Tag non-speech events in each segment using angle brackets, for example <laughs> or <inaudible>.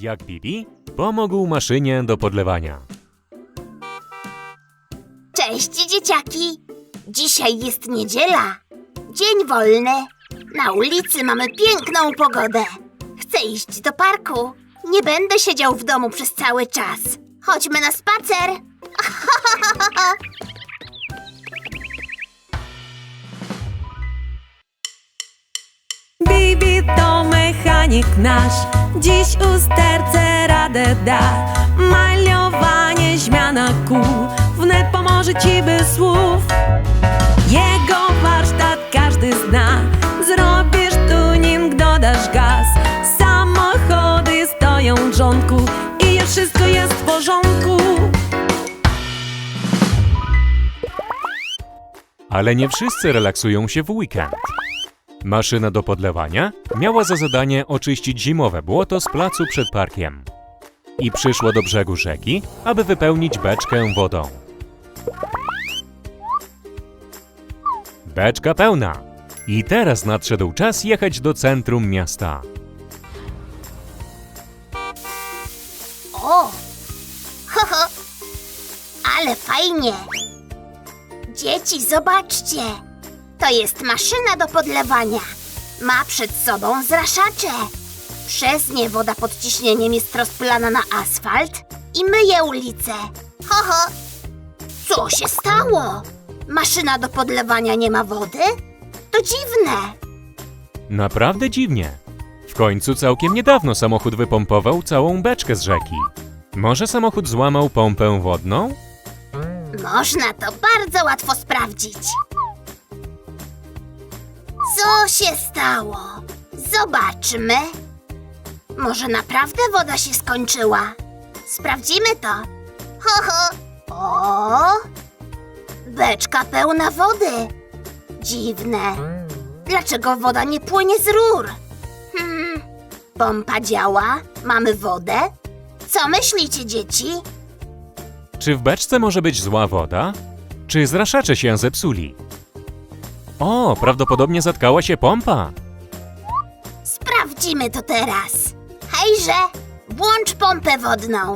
Jak Bibi pomógł maszynie do podlewania. Cześć, dzieciaki! Dzisiaj jest niedziela. Dzień wolny. Na ulicy mamy piękną pogodę. Chcę iść do parku. Nie będę siedział w domu przez cały czas. Chodźmy na spacer. <laughs> mechanik nasz, dziś usterce radę da. Maliowanie, zmiana kół, wnet pomoże ci bez słów. Jego warsztat każdy zna, zrobisz tuning, dodasz gaz. Samochody stoją w rządku i wszystko jest w porządku. Ale nie wszyscy relaksują się w weekend. Maszyna do podlewania miała za zadanie oczyścić zimowe błoto z placu przed parkiem. I przyszła do brzegu rzeki, aby wypełnić beczkę wodą. Beczka pełna. I teraz nadszedł czas jechać do centrum miasta. O! Ho, ho. Ale fajnie! Dzieci, zobaczcie! To jest maszyna do podlewania. Ma przed sobą zraszacze. Przez nie woda pod ciśnieniem jest rozpylana na asfalt i myje ulicę. Ho, ho! Co się stało? Maszyna do podlewania nie ma wody? To dziwne. Naprawdę dziwnie. W końcu całkiem niedawno samochód wypompował całą beczkę z rzeki. Może samochód złamał pompę wodną? Można to bardzo łatwo sprawdzić. Co się stało? Zobaczmy. Może naprawdę woda się skończyła? Sprawdzimy to. Ho, ho. O! Beczka pełna wody. Dziwne. Dlaczego woda nie płynie z rur? Hmm. Pompa działa, mamy wodę. Co myślicie, dzieci? Czy w beczce może być zła woda? Czy zraszacze się zepsuli? O, prawdopodobnie zatkała się pompa. Sprawdzimy to teraz. Hejże, włącz pompę wodną.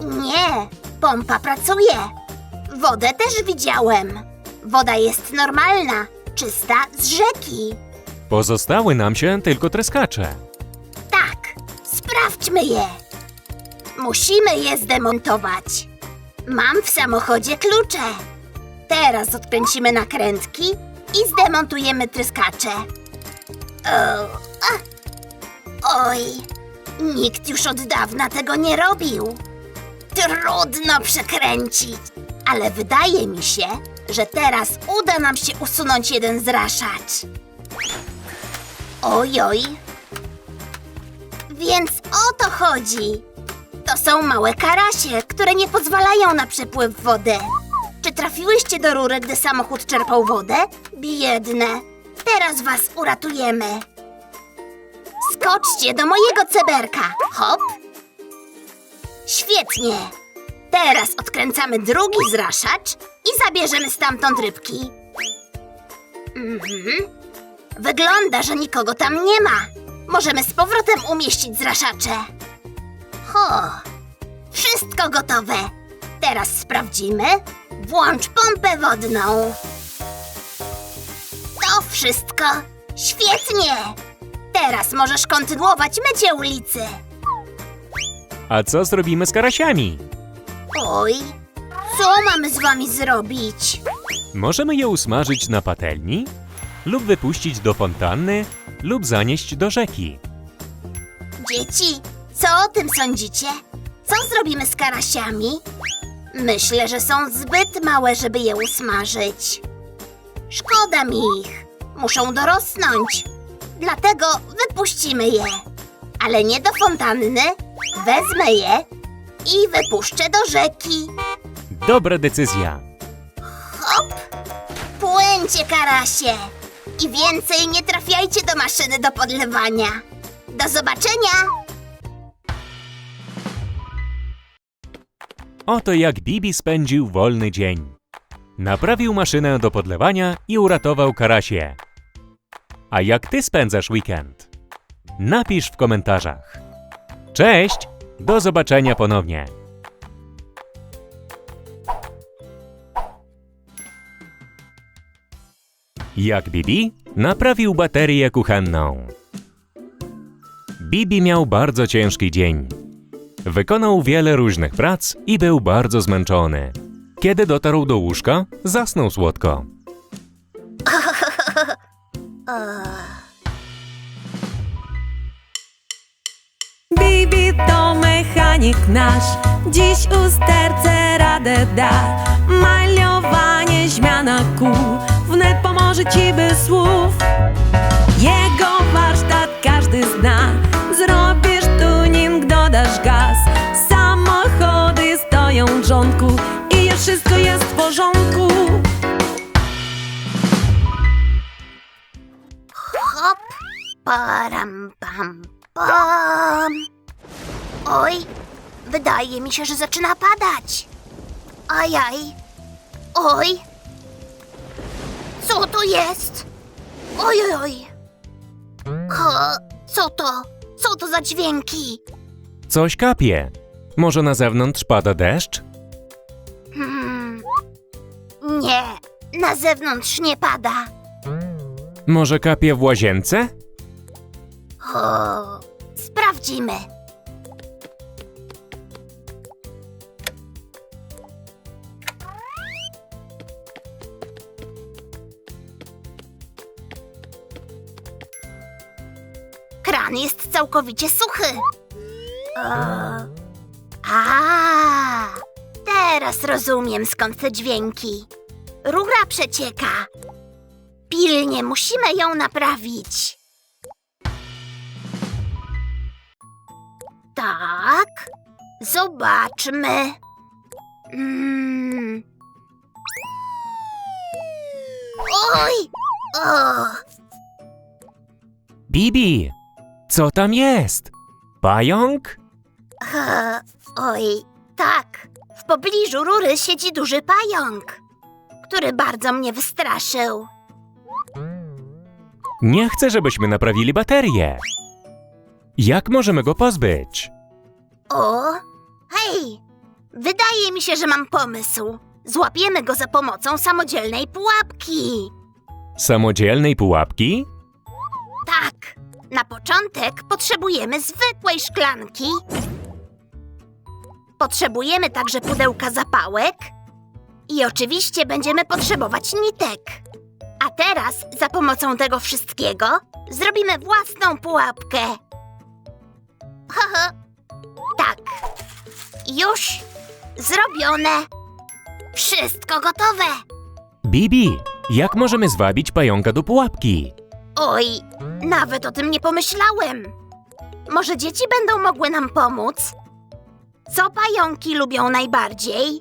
Nie, pompa pracuje. Wodę też widziałem. Woda jest normalna, czysta z rzeki. Pozostały nam się tylko treskacze. Tak, sprawdźmy je. Musimy je zdemontować. Mam w samochodzie klucze. Teraz odkręcimy nakrętki i zdemontujemy tryskacze. Oj, nikt już od dawna tego nie robił. Trudno przekręcić, ale wydaje mi się, że teraz uda nam się usunąć jeden zraszacz. Oj, oj, więc o to chodzi. To są małe karasie, które nie pozwalają na przepływ wody. Czy trafiłyście do rury, gdy samochód czerpał wodę? Biedne. Teraz was uratujemy. Skoczcie do mojego ceberka. Hop. Świetnie. Teraz odkręcamy drugi zraszacz i zabierzemy stamtąd rybki. Mhm. Wygląda, że nikogo tam nie ma. Możemy z powrotem umieścić zraszacze. Ho! Wszystko gotowe. Teraz sprawdzimy. Włącz pompę wodną. To wszystko. Świetnie. Teraz możesz kontynuować mycie ulicy. A co zrobimy z karasiami? Oj, co mamy z wami zrobić? Możemy je usmażyć na patelni, lub wypuścić do fontanny, lub zanieść do rzeki. Dzieci, co o tym sądzicie? Co zrobimy z karasiami? Myślę, że są zbyt małe, żeby je usmażyć. Szkoda mi ich. Muszą dorosnąć. Dlatego wypuścimy je. Ale nie do fontanny. Wezmę je i wypuszczę do rzeki. Dobra decyzja. Hop! Płyńcie, karasie! I więcej nie trafiajcie do maszyny do podlewania. Do zobaczenia! Oto jak Bibi spędził wolny dzień. Naprawił maszynę do podlewania i uratował karasie. A jak ty spędzasz weekend? napisz w komentarzach. Cześć! Do zobaczenia ponownie. Jak Bibi naprawił baterię kuchenną. Bibi miał bardzo ciężki dzień. Wykonał wiele różnych prac i był bardzo zmęczony. Kiedy dotarł do łóżka, zasnął słodko. <laughs> Bibi to mechanik nasz, dziś usterce radę da. Maliowanie, zmiana kół, wnet pomoże ci bez słów. Jego param, pam, pam. Oj, wydaje mi się, że zaczyna padać. Ajaj. Oj. Co to jest? Oj, oj, oj. Ho, co to? Co to za dźwięki? Coś kapie. Może na zewnątrz pada deszcz? Hmm. Nie, na zewnątrz nie pada. Może kapie w łazience? Kran jest całkowicie suchy. O, a, teraz rozumiem skąd te dźwięki. Rura przecieka. Pilnie musimy ją naprawić. Tak. Zobaczmy. Mm. Oj! O! Bibi! Co tam jest? Pająk? E, Oj, tak. W pobliżu rury siedzi duży pająk, który bardzo mnie wystraszył. Nie chcę, żebyśmy naprawili baterię. Jak możemy go pozbyć? O! Hej! Wydaje mi się, że mam pomysł. Złapiemy go za pomocą samodzielnej pułapki. Samodzielnej pułapki? Tak, na początek potrzebujemy zwykłej szklanki. Potrzebujemy także pudełka zapałek i oczywiście będziemy potrzebować nitek. A teraz za pomocą tego wszystkiego zrobimy własną pułapkę. Haha. Już zrobione. Wszystko gotowe. Bibi, jak możemy zwabić pająka do pułapki? Oj, nawet o tym nie pomyślałem. Może dzieci będą mogły nam pomóc? Co pająki lubią najbardziej?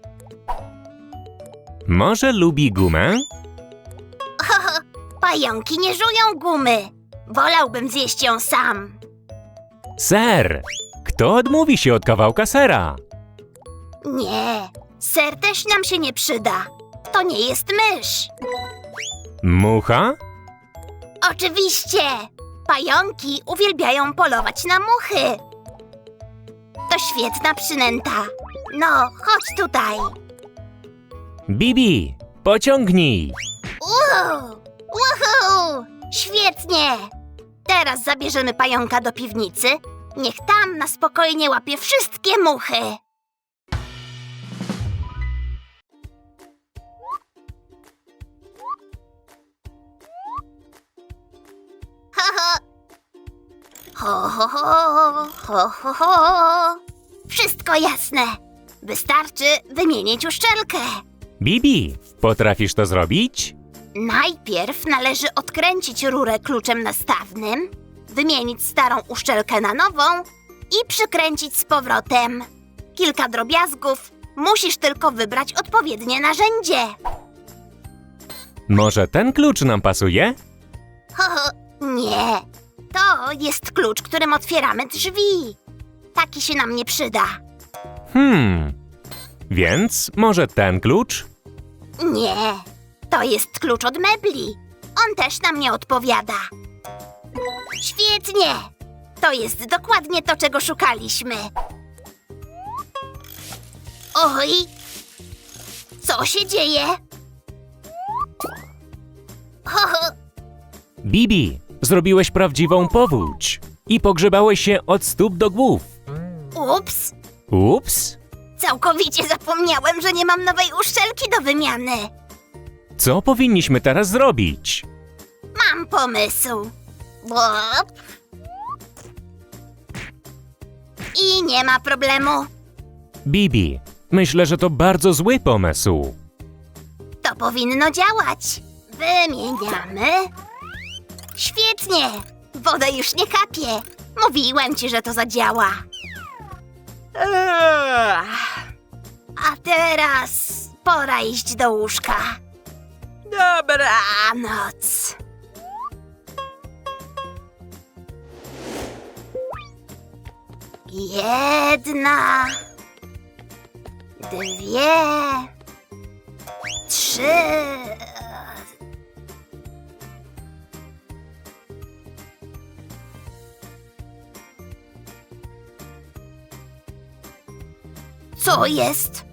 Może lubi gumę? <laughs> Pająki nie żują gumy. Wolałbym zjeść ją sam. Ser! Kto odmówi się od kawałka sera? Nie, ser też nam się nie przyda. To nie jest mysz. Mucha? Oczywiście! Pająki uwielbiają polować na muchy. To świetna przynęta. No, chodź tutaj. Bibi, pociągnij! Uuu! Woohoo! Świetnie! Teraz zabierzemy pająka do piwnicy. Niech tam na spokojnie łapie wszystkie muchy. Ho, ho, ho, ho, ho, ho. Wszystko jasne. Wystarczy wymienić uszczelkę. Bibi, potrafisz to zrobić? Najpierw należy odkręcić rurę kluczem nastawnym, wymienić starą uszczelkę na nową i przykręcić z powrotem. Kilka drobiazgów, musisz tylko wybrać odpowiednie narzędzie. Może ten klucz nam pasuje? Ho, ho, nie, to jest klucz, którym otwieramy drzwi. Taki się nam nie przyda. Hmm. Więc może ten klucz? Nie, to jest klucz od mebli. On też nam nie odpowiada. Świetnie! To jest dokładnie to, czego szukaliśmy. Oj! Co się dzieje? Ho, ho. Bibi, zrobiłeś prawdziwą powódź i pogrzebałeś się od stóp do głów. Ups! Ups, Całkowicie zapomniałem, że nie mam nowej uszczelki do wymiany. co powinniśmy teraz zrobić? Mam pomysł. Bop. I nie ma problemu. Bibi, myślę, że to bardzo zły pomysł. To powinno działać. Wymieniamy. Świetnie. Woda już nie kapie. Mówiłem ci, że to zadziała. A teraz pora iść do łóżka. Dobranoc. Jedna, dwie, trzy. Co jest?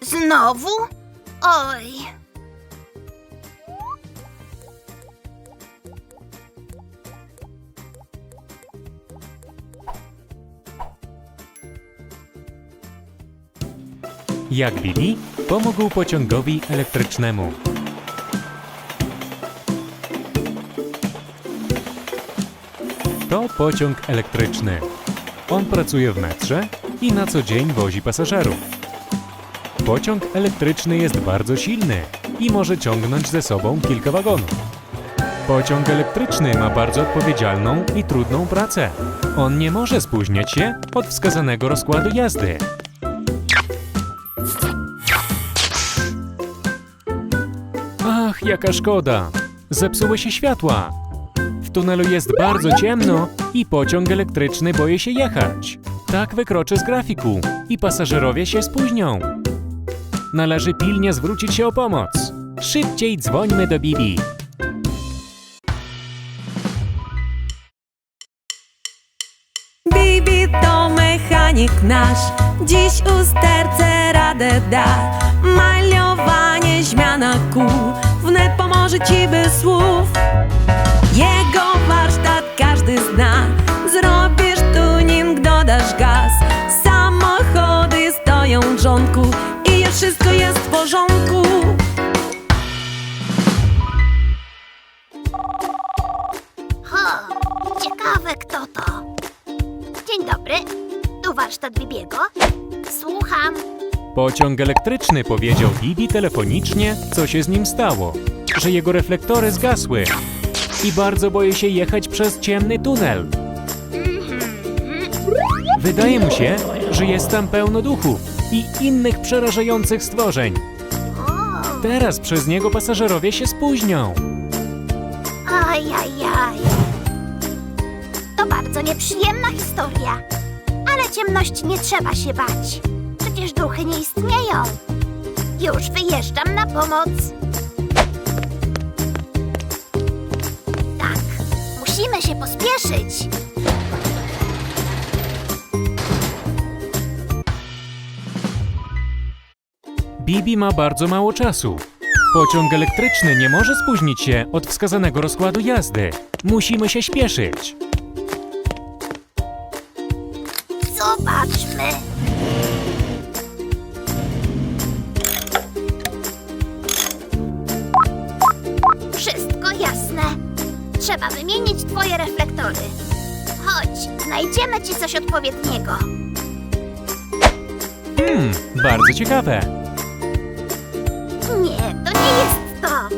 Znowu? Oj. Jak Bibi pomógł pociągowi elektrycznemu. To pociąg elektryczny. On pracuje w metrze i na co dzień wozi pasażerów. Pociąg elektryczny jest bardzo silny i może ciągnąć ze sobą kilka wagonów. Pociąg elektryczny ma bardzo odpowiedzialną i trudną pracę. On nie może spóźniać się od wskazanego rozkładu jazdy. Ach, jaka szkoda! Zepsuły się światła. W tunelu jest bardzo ciemno i pociąg elektryczny boi się jechać. Tak wykroczy z grafiku i pasażerowie się spóźnią. Należy pilnie zwrócić się o pomoc. Szybciej dzwońmy do Bibi. Bibi to mechanik nasz, dziś usterce radę da. Maliowanie, zmiana kół, wnet pomoże ci bez słów. Jego warsztat każdy zna, Pociąg elektryczny powiedział Bibi telefonicznie, co się z nim stało. Że jego reflektory zgasły i bardzo boi się jechać przez ciemny tunel. Wydaje mu się, że jest tam pełno duchów i innych przerażających stworzeń. Teraz przez niego pasażerowie się spóźnią. ajajaj. To bardzo nieprzyjemna historia. Ale ciemności nie trzeba się bać. Przecież duchy nie istnieją. Już wyjeżdżam na pomoc. Tak, musimy się pospieszyć. Bibi ma bardzo mało czasu. Pociąg elektryczny nie może spóźnić się od wskazanego rozkładu jazdy. Musimy się śpieszyć. Ci coś odpowiedniego. Hmm, bardzo ciekawe. Nie, to nie jest to.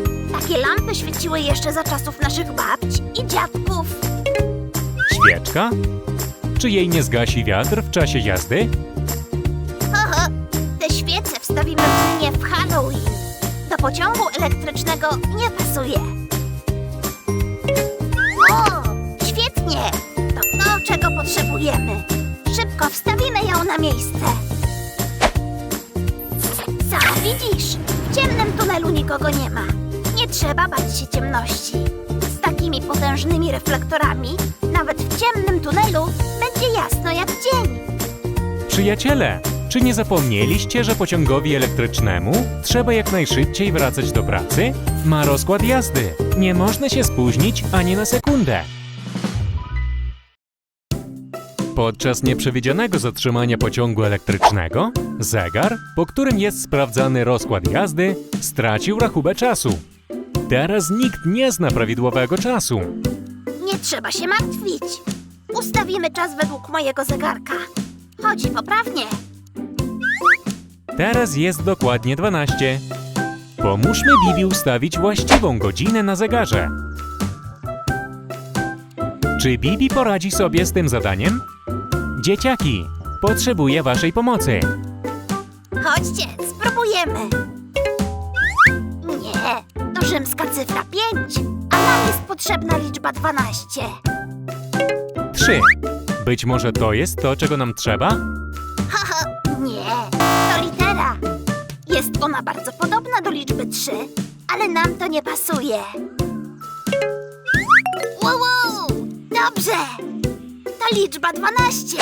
Takie lampy świeciły jeszcze za czasów naszych babci i dziadków. Świeczka? Czy jej nie zgasi wiatr w czasie jazdy? Haha, te świece wstawimy w dnie w Halloween. Do pociągu elektrycznego nie pasuje. Szybko wstawimy ją na miejsce. Sam widzisz, w ciemnym tunelu nikogo nie ma. Nie trzeba bać się ciemności. Z takimi potężnymi reflektorami, nawet w ciemnym tunelu będzie jasno jak dzień. Przyjaciele, czy nie zapomnieliście, że pociągowi elektrycznemu trzeba jak najszybciej wracać do pracy? Ma rozkład jazdy. Nie można się spóźnić ani na sekundę. Podczas nieprzewidzianego zatrzymania pociągu elektrycznego, zegar, po którym jest sprawdzany rozkład jazdy, stracił rachubę czasu. Teraz nikt nie zna prawidłowego czasu. Nie trzeba się martwić. Ustawimy czas według mojego zegarka. Chodzi poprawnie. Teraz jest dokładnie 12. Pomóżmy Bibi ustawić właściwą godzinę na zegarze. Czy Bibi poradzi sobie z tym zadaniem? Dzieciaki, potrzebuję waszej pomocy. Chodźcie, spróbujemy. Nie, to rzymska cyfra 5, a nam jest potrzebna liczba 12. 3. Być może to jest to, czego nam trzeba? Haha, nie, to litera. Jest ona bardzo podobna do liczby 3, ale nam to nie pasuje. Wow, wow, dobrze. To liczba 12.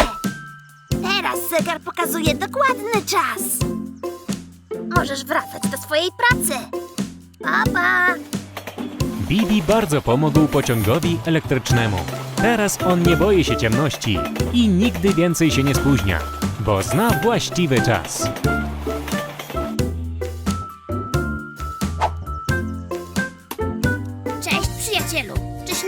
Teraz zegar pokazuje dokładny czas. Możesz wracać do swojej pracy. Pa, pa. Bibi bardzo pomógł pociągowi elektrycznemu. Teraz on nie boi się ciemności i nigdy więcej się nie spóźnia, bo zna właściwy czas.